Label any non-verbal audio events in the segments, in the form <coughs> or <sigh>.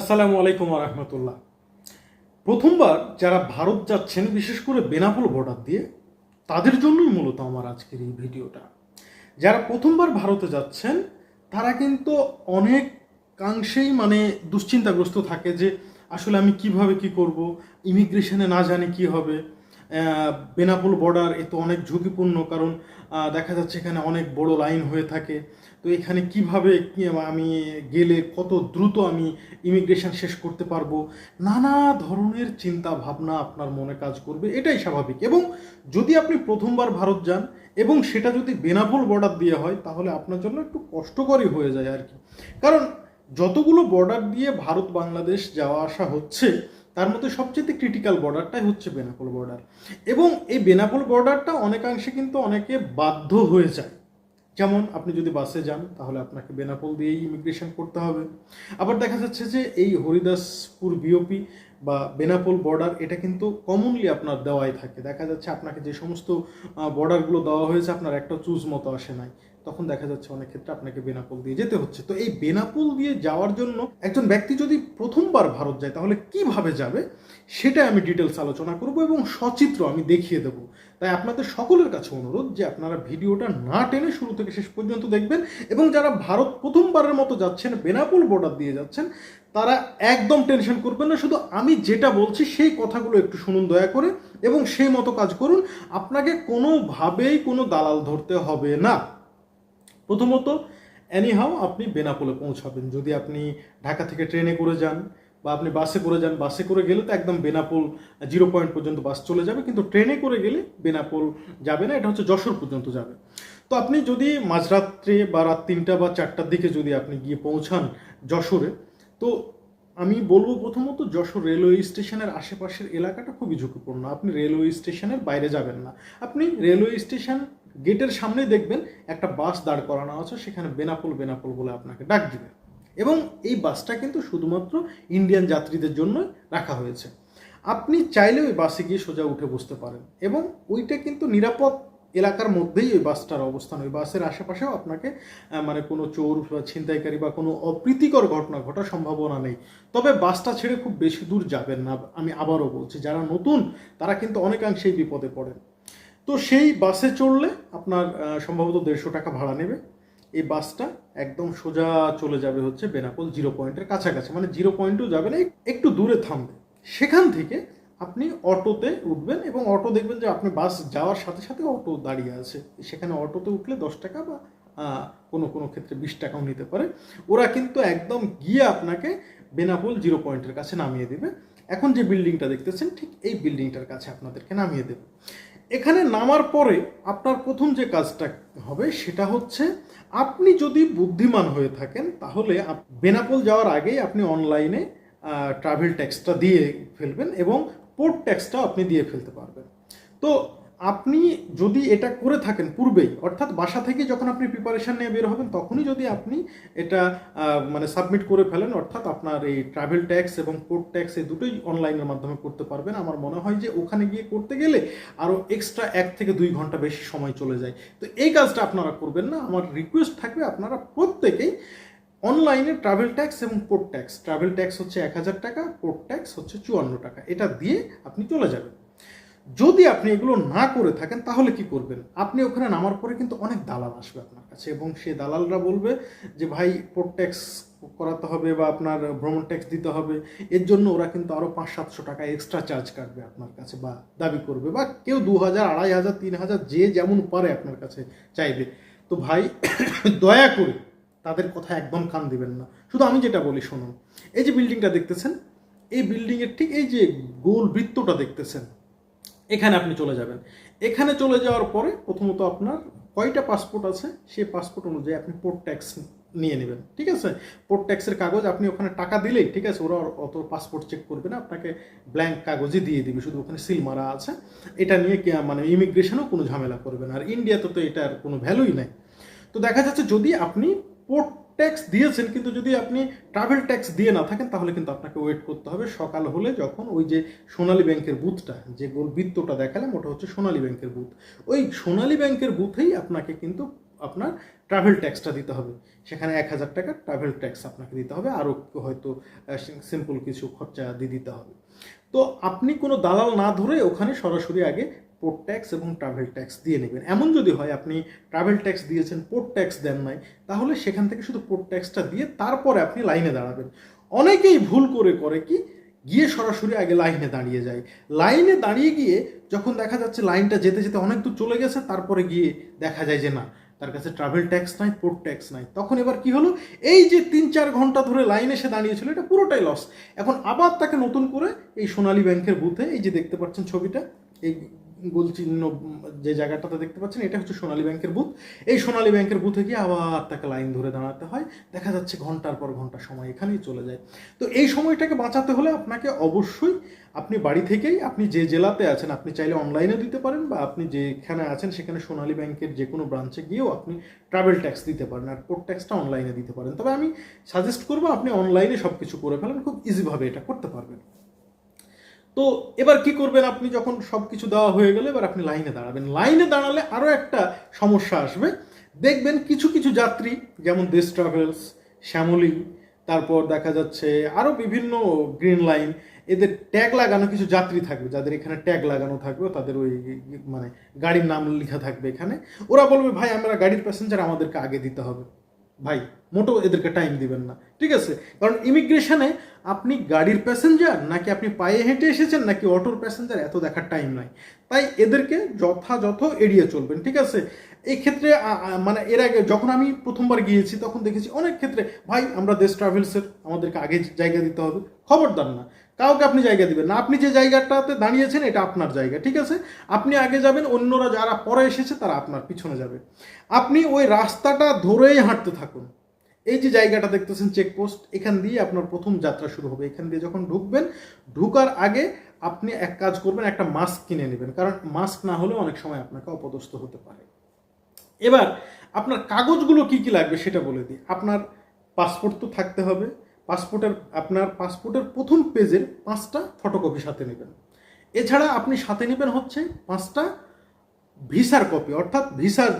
আসসালামু আলাইকুম রহমতুল্লাহ। প্রথমবার যারা ভারত যাচ্ছেন, বিশেষ করে বেনাপোল বর্ডার দিয়ে, তাদের জন্যই মূলত আমার আজকের এই ভিডিওটা। যারা প্রথমবার ভারতে যাচ্ছেন, তারা কিন্তু অনেক কাংশেই মানে দুশ্চিন্তাগ্রস্ত থাকে যে, আসলে আমি কীভাবে কি করব? ইমিগ্রেশনে না জানি কি হবে। বেনাপোল বর্ডার এ তো অনেক ঝুঁকিপূর্ণ, কারণ দেখা যাচ্ছে এখানে অনেক বড় লাইন হয়ে থাকে। তো এখানে কীভাবে আমি গেলে কত দ্রুত আমি ইমিগ্রেশন শেষ করতে পারব? নানা ধরনের চিন্তা ভাবনা আপনার মনে কাজ করবে, এটাই স্বাভাবিক। এবং যদি আপনি প্রথমবার ভারত যান এবং সেটা যদি বেনাপোল বর্ডার দিয়ে হয়, তাহলে আপনার জন্য একটু কষ্টকরই হয়ে যায় আর কি। কারণ যতগুলো বর্ডার দিয়ে ভারত, বাংলাদেশ যাওয়া আসা হচ্ছে, তার মধ্যে সবচেয়ে ক্রিটিক্যাল বর্ডারটাই হচ্ছে বেনাপোল বর্ডার এবং এই বেনাপোল বর্ডারটা অনেকাংশে কিন্তু অনেকে বাধ্য হয়ে যায়। যেমন আপনি যদি বাসে যান, তাহলে আপনাকে বেনাপোল দিয়েই ইমিগ্রেশন করতে হবে। আবার দেখা যাচ্ছে যে এই হরিদাসপুর বিওপি বা বেনাপোল বর্ডার এটা কিন্তু কমনলি আপনার দেওয়াই থাকে। দেখা যাচ্ছে আপনাকে যে সমস্ত বর্ডারগুলো দেওয়া হয়েছে, আপনার একটা চুজ মতো আসে নাই। তখন দেখা যাচ্ছে অনেক ক্ষেত্রে আপনাকে বেনাপোল দিয়ে যেতে হচ্ছে। তো এই বেনাপোল দিয়ে যাওয়ার জন্য একজন ব্যক্তি যদি প্রথমবার ভারত যায়, তাহলে কীভাবে যাবে? সেটা আমি ডিটেলস আলোচনা করব এবং সচিত্র আমি দেখিয়ে দেবো। তাই আপনাদের সকলের কাছে অনুরোধ যে আপনারা ভিডিওটা না টেনে শুরু থেকে শেষ পর্যন্ত দেখবেন এবং যারা ভারত প্রথমবারের মতো যাচ্ছেন, বেনাপোল বর্ডার দিয়ে যাচ্ছেন, তারা একদম টেনশন করবেন না। শুধু আমি যেটা বলছি সেই কথাগুলো একটু শুনুন দয়া করে এবং সেই মতো কাজ করুন। আপনাকে কোনোভাবেই কোনো দালাল ধরতে হবে না। প্রথমত অ্যানিহাও আপনি বেনাপোলে পৌঁছাবেন। যদি আপনি ঢাকা থেকে ট্রেনে করে যান বা আপনি বাসে করে যান, বাসে করে গেলে তো একদম বেনাপোল জিরো পয়েন্ট পর্যন্ত বাস চলে যাবে, কিন্তু ট্রেনে করে গেলে বেনাপোল যাবে না, এটা হচ্ছে যশোর পর্যন্ত যাবে। তো আপনি যদি মাঝরাত্রে বা রাত তিনটা বা চারটার দিকে যদি আপনি গিয়ে পৌঁছান যশোরে, তো আমি বলব প্রথমত যশোর রেলওয়ে স্টেশনের আশেপাশের এলাকাটা খুবই ঝুঁকিপূর্ণ। আপনি রেলওয়ে স্টেশনের বাইরে যাবেন না। আপনি রেলওয়ে স্টেশন গেটের সামনেই দেখবেন একটা বাস দাঁড় করানো আছে, সেখানে বেনাপোল বেনাপোল বলে আপনাকে ডাক দিবে। এবং এই বাসটা কিন্তু শুধুমাত্র ইন্ডিয়ান যাত্রীদের জন্য রাখা হয়েছে। আপনি চাইলে ওই বাসে গিয়ে সোজা উঠে বসতে পারেন এবং ওইটা কিন্তু নিরাপদ এলাকার মধ্যেই ওই বাসটার অবস্থান। ওই বাসের আশেপাশেও আপনাকে মানে কোনো চোর বা ছিনতাইকারী বা কোনো অপ্রীতিকর ঘটনা ঘটার সম্ভাবনা নেই। তবে বাসটা ছেড়ে খুব বেশি দূর যাবেন না, আমি আবারও বলছি, যারা নতুন, তারা কিন্তু অনেকাংশেই বিপদে পড়েন। তো সেই বাসে চড়লে আপনার সম্ভবত দেড়শো টাকা ভাড়া নেবে। এই বাসটা একদম সোজা চলে যাবে হচ্ছে বেনাপোল জিরো পয়েন্টের কাছাকাছি মানে জিরো পয়েন্টও যাবে না একটু দূরে থামবে। সেখান থেকে আপনি অটোতে উঠবেন এবং অটো দেখবেন যে আপনি বাস যাওয়ার সাথে সাথে অটো দাঁড়িয়ে আছে। সেখানে অটোতে উঠলে দশ টাকা বা কোনো কোনো ক্ষেত্রে বিশ টাকাও নিতে পারে। ওরা কিন্তু একদম গিয়ে আপনাকে বেনাপোল জিরো পয়েন্টের কাছে নামিয়ে দেবে। এখন যে বিল্ডিংটা দেখতেছেন, ঠিক এই বিল্ডিংটার কাছে আপনাদেরকে নামিয়ে দেবে। এখানে নামার পরে আপনার প্রথম যে কাজটা হবে সেটা হচ্ছে আপনি যদি বুদ্ধিমান হয়ে থাকেন, তাহলে বেনাপোল যাওয়ার আগেই আপনি অনলাইনে ট্রাভেল ট্যাক্সটা দিয়ে ফেলবেন এবং পোর্ট ট্যাক্সটাও আপনি দিয়ে ফেলতে পারবেন। তো আপনি যদি এটা করে থাকেন পূর্বেই, অর্থাৎ বাসা থেকে যখন আপনি প্রিপারেশন নিয়ে বের হবেন, তখনই যদি আপনি এটা মানে সাবমিট করে ফেলেন, অর্থাৎ আপনার এই ট্রাভেল ট্যাক্স এবং পোর্ট ট্যাক্স এই দুটোই অনলাইনের মাধ্যমে করতে পারবেন, আমার মনে হয় যে ওখানে গিয়ে করতে গেলে আরও এক্সট্রা এক থেকে দুই ঘণ্টা বেশি সময় চলে যায়। তো এই কাজটা আপনারা করবেন না, আমার রিকোয়েস্ট থাকবে আপনারা প্রত্যেকেই অনলাইনে ট্রাভেল ট্যাক্স এবং পোর্ট ট্যাক্স ট্রাভেল ট্যাক্স হচ্ছে এক হাজার টাকা পোর্ট ট্যাক্স হচ্ছে চুয়ান্ন টাকা, এটা দিয়ে আপনি চলে যাবেন। যদি আপনি এগুলো না করে থাকেন, তাহলে কি করবেন? আপনি ওখানে নামার পরে কিন্তু অনেক দালাল আসবে আপনার কাছে। এবং সেই দালালরা বলবে যে, ভাই পোর্ট ট্যাক্স করাতে হবে বা আপনার ভ্রমণ ট্যাক্স দিতে হবে। এর জন্য ওরা কিন্তু আরও পাঁচ সাতশো টাকা এক্সট্রা চার্জ কাটবে আপনার কাছে বা দাবি করবে বা কেউ দু হাজার আড়াই হাজার, তিন হাজার যে যেমন পারে আপনার কাছে চাইবে। তো ভাই, <coughs> দয়া করে তাদের কথা একদম কান দিবেন না। শুধু আমি যেটা বলি, শুনুন। এই যে বিল্ডিংটা দেখতেছেন, এই বিল্ডিংয়ের ঠিক এই যে গোল বৃত্তটা দেখতেছেন এখানে আপনি চলে যাবেন। এখানে চলে যাওয়ার পরে প্রথমত আপনার কয়টা পাসপোর্ট আছে, সেই পাসপোর্ট অনুযায়ী আপনি পোর্ট ট্যাক্স নিয়ে নেবেন, ঠিক আছে? পোর্ট ট্যাক্সের কাগজ আপনি ওখানে টাকা দিলেই, ঠিক আছে? ওরা অত পাসপোর্ট চেক করবে না, আপনাকে ব্ল্যাঙ্ক কাগজই দিয়ে দিবে, শুধু ওখানে সিল মারা আছে। এটা নিয়ে মানে ইমিগ্রেশনও কোনো ঝামেলা করবে না। আর ইন্ডিয়াতে তো এটার কোনো ভ্যালুই নাই। তো দেখা যাচ্ছে যদি আপনি পোর্ট ট্যাক্স দিয়েছেন, কিন্তু যদি আপনি ট্রাভেল ট্যাক্স দিয়ে না থাকেন, তাহলে কিন্তু আপনাকে ওয়েট করতে হবে। সকাল হলে যখন ওই যে সোনালী ব্যাংকের বুথটা, যে গোল বৃত্তটা দেখালাম, ওটা হচ্ছে সোনালী ব্যাংকের বুথ। ওই সোনালী ব্যাংকের বুথেই আপনাকে কিন্তু আপনার ট্রাভেল ট্যাক্সটা দিতে হবে। সেখানে এক হাজার টাকা ট্রাভেল ট্যাক্স আপনাকে দিতে হবে। আরও হয়তো সিম্পল কিছু খরচা দিয়ে দিতে হবে। তো আপনি কোনো দালাল না ধরে ওখানে সরাসরি আগে পোর্ট ট্যাক্স এবং ট্রাভেল ট্যাক্স দিয়ে নেবেন। এমন যদি হয়, আপনি ট্রাভেল ট্যাক্স দিয়েছেন পোর্ট ট্যাক্স দেন নাই, তাহলে সেখান থেকে শুধু পোর্ট ট্যাক্সটা দিয়ে তারপরে আপনি লাইনে দাঁড়াবেন। অনেকেই ভুল করে করে কি, গিয়ে সরাসরি আগে লাইনে দাঁড়িয়ে যায়। লাইনে দাঁড়িয়ে গিয়ে যখন দেখা যাচ্ছে লাইনটা যেতে যেতে অনেক দূর চলে গেছে, তারপরে গিয়ে দেখা যায় যে না তার কাছে ট্রাভেল ট্যাক্স নাই পোর্ট ট্যাক্স নাই। তখন এবার কি হলো? এই যে তিন চার ঘণ্টা ধরে লাইনে এসে দাঁড়িয়েছিল, এটা পুরোটাই লস এখন আবার তাকে নতুন করে এই সোনালী ব্যাংকের বুথে এই যে দেখতে পাচ্ছেন ছবিটা, এই গোল চিহ্ন যে জায়গাটাতে দেখতে পাচ্ছেন, এটা হচ্ছে সোনালী ব্যাংকের বুথ। এই সোনালী ব্যাংকের বুথে গিয়ে আবার তাকে লাইন ধরে দাঁড়াতে হয়। দেখা যাচ্ছে ঘণ্টার পর ঘণ্টা সময় এখানেই চলে যায়। তো এই সময়টাকে বাঁচাতে হলে আপনাকে অবশ্যই আপনি বাড়ি থেকেই আপনি যে জেলাতে আছেন, আপনি চাইলে অনলাইনে দিতে পারেন বা আপনি যেখানে আছেন সেখানে সোনালী ব্যাংকের যে কোনো ব্রাঞ্চে গিয়েও আপনি ট্রাভেল ট্যাক্স দিতে পারেন আর পোর্ট ট্যাক্সটা অনলাইনে দিতে পারেন। তবে আমি সাজেস্ট করব আপনি অনলাইনে সব কিছু করে ফেলেন, খুব ইজিভাবে এটা করতে পারবেন। তো এবার কি করবেন আপনি যখন সব কিছু দেওয়া হয়ে গেলে, এবার আপনি লাইনে দাঁড়াবেন। লাইনে দাঁড়ালে আরও একটা সমস্যা আসবে। দেখবেন কিছু কিছু যাত্রী, যেমন দেশ ট্রাভেলস শ্যামলী, তারপর দেখা যাচ্ছে আরও বিভিন্ন গ্রিন লাইন এদের ট্যাগ লাগানো কিছু যাত্রী থাকবে, যাদের এখানে ট্যাগ লাগানো থাকবে তাদের ওই মানে গাড়ির নাম লেখা থাকবে এখানে। ওরা বলবে, ভাই, আমরা গাড়ির প্যাসেঞ্জার আমাদেরকে আগে দিতে হবে। ভাই মোটো এদেরকে টাইম দিবেন না। ঠিক আছে? কারণ ইমিগ্রেশনে আপনি গাড়ির প্যাসেঞ্জার নাকি আপনি পায়ে হেঁটে এসেছেন নাকি অটোর প্যাসেঞ্জার এত দেখার টাইম নাই। তাই এদেরকে যথাযথ এড়িয়ে চলবেন, ঠিক আছে? এই ক্ষেত্রে মানে এর আগে যখন আমি প্রথমবার গিয়েছি, তখন দেখেছি অনেক ক্ষেত্রে, ভাই, আমরা দেশ ট্রাভেলসের আমাদেরকে আগে জায়গা দিতে হবে। খবরদার না। কাউকে আপনি জায়গা দিবেন না। আপনি যে জায়গাটাতে দাঁড়িয়েছেন, এটা আপনার জায়গা, ঠিক আছে? আপনি আগে যাবেন, অন্যরা যারা পরে এসেছে, তারা আপনার পিছনে যাবে। আপনি ওই রাস্তাটা ধরেই হাঁটতে থাকুন। এই যে জায়গাটা দেখতেছেন চেকপোস্ট এখান দিয়ে আপনার প্রথম যাত্রা শুরু হবে। এখান দিয়ে যখন ঢুকবেন, ঢুকার আগে আপনি এক কাজ করবেন, একটা মাস্ক কিনে নেবেন। কারণ মাস্ক না হলে অনেক সময় আপনাকে অপদস্থ হতে পারে। এবার, আপনার কাগজগুলো কি কি লাগবে সেটা বলে দিই। আপনার পাসপোর্ট তো থাকতে হবে। পাসপোর্টের আপনার পাসপোর্টের প্রথম পেজের পাঁচটা ফটোকপি সাথে নেবেন। এছাড়া আপনি সাথে নেবেন হচ্ছে পাঁচটা ভিসার কপি অর্থাৎ ভিসার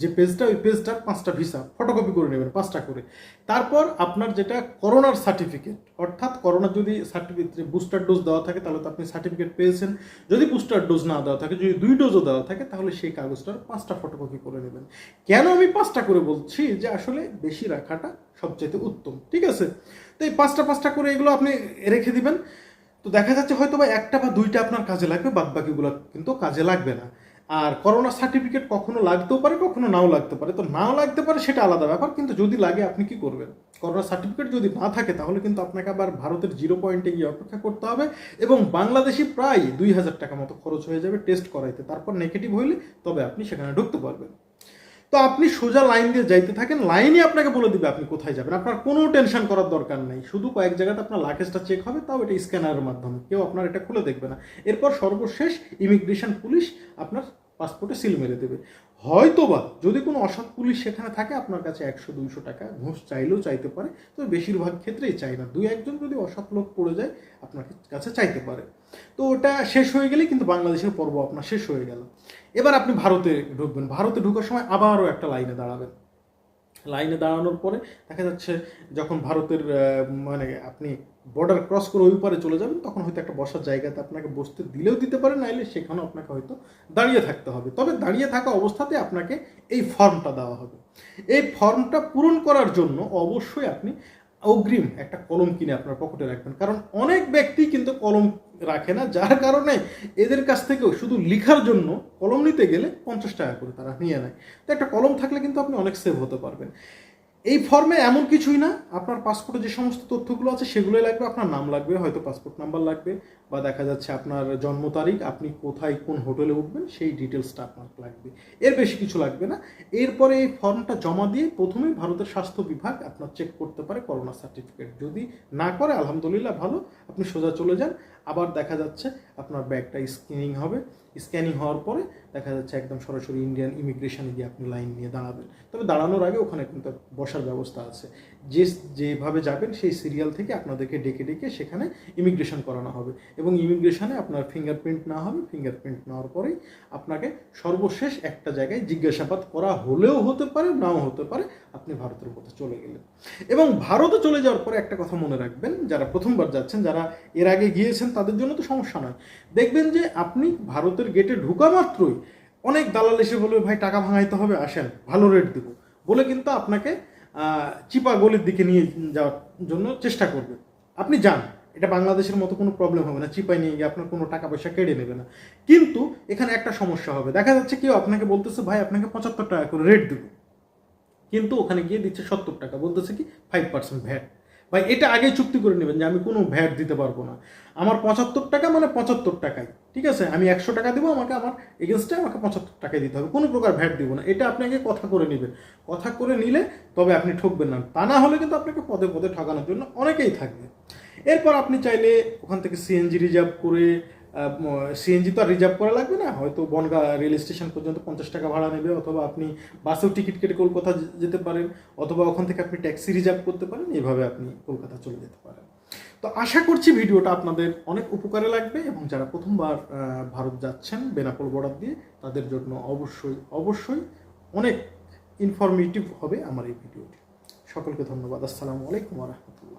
যে পেজটা ওই পেজটার পাঁচটা ভিসা ফটোকপি করে নেবেন, পাঁচটা করে। তারপর আপনার যেটা করোনার সার্টিফিকেট অর্থাৎ করোনার যদি সার্টিফিকেট বুস্টার ডোজ দেওয়া থাকে, তাহলে তো আপনি সার্টিফিকেট পেয়েছেন। যদি বুস্টার ডোজ না দেওয়া থাকে, যদি দুই ডোজও দেওয়া থাকে, তাহলে সেই কাগজটার পাঁচটা ফটোকপি করে নেবেন। কেন আমি পাঁচটা করে বলছি? যে আসলে বেশি রাখাটা সবচেয়ে উত্তম, ঠিক আছে? তো এই পাঁচটা পাঁচটা করে এগুলো আপনি রেখে দিবেন। তো দেখা যাচ্ছে হয়তো বা একটা বা দুইটা আপনার কাজে লাগবে বাদ বাকিগুলো কিন্তু কাজে লাগবে না। আর করোনা সার্টিফিকেট কখনো লাগতেও পারে, কখনো নাও লাগতে পারে। তো নাও লাগতে পারে সেটা আলাদা ব্যাপার, কিন্তু যদি লাগে আপনি কি করবেন? করোনা সার্টিফিকেট যদি না থাকে, তাহলে কিন্তু আপনাকে আবার ভারতের জিরো পয়েন্টে গিয়ে অপেক্ষা করতে হবে এবং বাংলাদেশি প্রায় দুই হাজার টাকা মতো খরচ হয়ে যাবে টেস্ট করাইতে। তারপর নেগেটিভ হইলে তবে আপনি সেখানে ঢুকতে পারবেন। তো আপনি সোজা লাইন দিয়ে যাইতে থাকেন লাইনই আপনাকে বলে দিবে আপনি কোথায় যাবেন। আপনার কোনো টেনশন করার দরকার নেই। শুধু কয়েক জায়গাতে আপনার লাগেজটা চেক হবে, তাও এটা স্ক্যানারের মাধ্যমে। কেউ আপনার এটা খুলে দেখবে না। এরপর সর্বশেষ ইমিগ্রেশন পুলিশ আপনার পাসপোর্টে সিল মেরে দেবে। হয়তোবা যদি কোনো অসৎ পুলিশ সেখানে থাকে, আপনার কাছে একশো, দুইশো টাকা ঘুষ চাইলেও চাইতে পারে তো বেশিরভাগ ক্ষেত্রেই চাই না। দুই, একজন যদি অসৎ লোক পড়ে যায়, আপনার কাছে চাইতে পারে। তো ওটা শেষ হয়ে গেলে কিন্তু বাংলাদেশের পর্ব আপনার শেষ হয়ে গেল। এবার আপনি ভারতে ঢুকবেন। ভারতে ঢুকার সময় আবারও একটা লাইনে দাঁড়াবেন। লাইনে দাঁড়ানোর পরে দেখা যাচ্ছে যখন ভারতের মানে আপনি বর্ডার ক্রস করে ওই পারে চলে যাবেন, তখন হয়তো একটা বসার জায়গাতে আপনাকে বসতে দিলেও দিতে পারে, নাইলে সেখানেও আপনাকে হয়তো দাঁড়িয়ে থাকতে হবে। তবে দাঁড়িয়ে থাকা অবস্থাতে আপনাকে এই ফর্মটা দেওয়া হবে। এই ফর্মটা পূরণ করার জন্য অবশ্যই আপনি অগ্রিম একটা কলম কিনে আপনার পকেটে রাখবেন। কারণ অনেক ব্যক্তি কিন্তু কলম রাখে না। যার কারণে এদের কাছ থেকেও শুধু লিখার জন্য কলম নিতে গেলে পঞ্চাশ টাকা করে তারা নিয়ে নেয়। তো একটা কলম থাকলে কিন্তু আপনি অনেক সেভ হতে পারবেন। এই ফর্মে এমন কিছুই না। আপনার পাসপোর্টে যে সমস্ত তথ্যগুলো আছে, সেগুলোই লাগবে। আপনার নাম লাগবে, হয়তো পাসপোর্ট নাম্বার লাগবে বা দেখা যাচ্ছে আপনার জন্ম তারিখ, আপনি কোথায় কোন হোটেলে উঠবেন, সেই ডিটেলসটা আপনার লাগবে। এর বেশি কিছু লাগবে না। এরপরে এই ফর্মটা জমা দিয়ে প্রথমেই ভারতের স্বাস্থ্য বিভাগ আপনার চেক করতে পারে করোনা সার্টিফিকেট যদি না করে, আলহামদুলিল্লাহ ভালো, আপনি সোজা চলে যান। আবার দেখা যাচ্ছে আপনার ব্যাগটা স্ক্যানিং হবে। স্ক্যানিং হওয়ার পরে দেখা যাচ্ছে একদম সরাসরি ইন্ডিয়ান ইমিগ্রেশনে গিয়ে আপনি লাইন নিয়ে দাঁড়াবেন। তবে দাঁড়ানোর আগে ওখানে কিন্তু বসার ব্যবস্থা আছে। যে যেভাবে যাবেন, সেই সিরিয়াল থেকে আপনাদেরকে ডেকে ডেকে সেখানে ইমিগ্রেশন করানো হবে। এবং ইমিগ্রেশনে আপনার ফিঙ্গারপ্রিন্ট না হবে ফিঙ্গারপ্রিন্ট নেওয়ার পরেই আপনাকে সর্বশেষ একটা জায়গায় জিজ্ঞাসাবাদ করা হলেও হতে পারে, নাও হতে পারে, আপনি ভারতের পথে চলে গেলেন। এবং ভারতে চলে যাওয়ার পরে একটা কথা মনে রাখবেন, যারা প্রথমবার যাচ্ছেন, যারা এর আগে গিয়েছেন, তাদের জন্য তো সমস্যা নয়। দেখবেন যে আপনি ভারতের গেটে ঢুকা মাত্রই অনেক দালাল এসে বলবে, ভাই, টাকা ভাঙাইতে হবে, আসেন, ভালো রেট দেবো। বলে কিন্তু আপনাকে চিপা গলির দিকে নিয়ে যাওয়ার জন্য চেষ্টা করবে। আপনি যান। এটা বাংলাদেশের মতো কোনো প্রবলেম হবে না চিপাই নিয়ে গিয়ে আপনার কোনো টাকা পয়সা কেড়ে নেবে না। কিন্তু এখানে একটা সমস্যা হবে। দেখা যাচ্ছে কেউ আপনাকে বলতেছে, ভাই, আপনাকে পঁচাত্তর টাকা করে রেট দেবো। কিন্তু ওখানে গিয়ে দিচ্ছে সত্তর টাকা, বলতেছে কি ফাইভ পার্সেন্ট ভ্যাট ভাই, এটা আগে চুক্তি করে নেবেন যে আমি কোনো ভ্যাট দিতে পারব না। আমার পঁচাত্তর টাকা মানে পঁচাত্তর টাকাই, ঠিক আছে? আমি একশো টাকা দেবো, আমাকে আমার এগেনস্টে আমাকে পঁচাত্তর টাকাই দিতে হবে। কোনো প্রকার ভ্যাট দিব না। এটা আপনাকে কথা করে নেবেন। কথা করে নিলে তবে আপনি ঠকবেন না। তা না হলে কিন্তু আপনাকে পদে পদে ঠকানোর জন্য অনেকেই থাকবে। এরপর আপনি চাইলে ওখান থেকে সিএনজি রিজার্ভ করে সিএনজি তো আর রিজার্ভ করা লাগবে না। হয়তো বনগা রেল স্টেশন পর্যন্ত পঞ্চাশ টাকা ভাড়া নেবে, অথবা আপনি বাসেও টিকিট কেটে কলকাতা যেতে পারেন, অথবা ওখান থেকে আপনি ট্যাক্সি রিজার্ভ করতে পারেন এইভাবে আপনি কলকাতা চলে যেতে পারেন। তো আশা করছি ভিডিওটা আপনাদের অনেক উপকারে লাগবে এবং যারা প্রথমবার ভারত যাচ্ছেন বেনাপোল বর্ডার দিয়ে, তাদের জন্য অবশ্যই অবশ্যই অনেক ইনফরমেটিভ হবে আমার এই ভিডিওটি। সকলকে ধন্যবাদ। আসসালামু আলাইকুম রহমতুল্লাহ।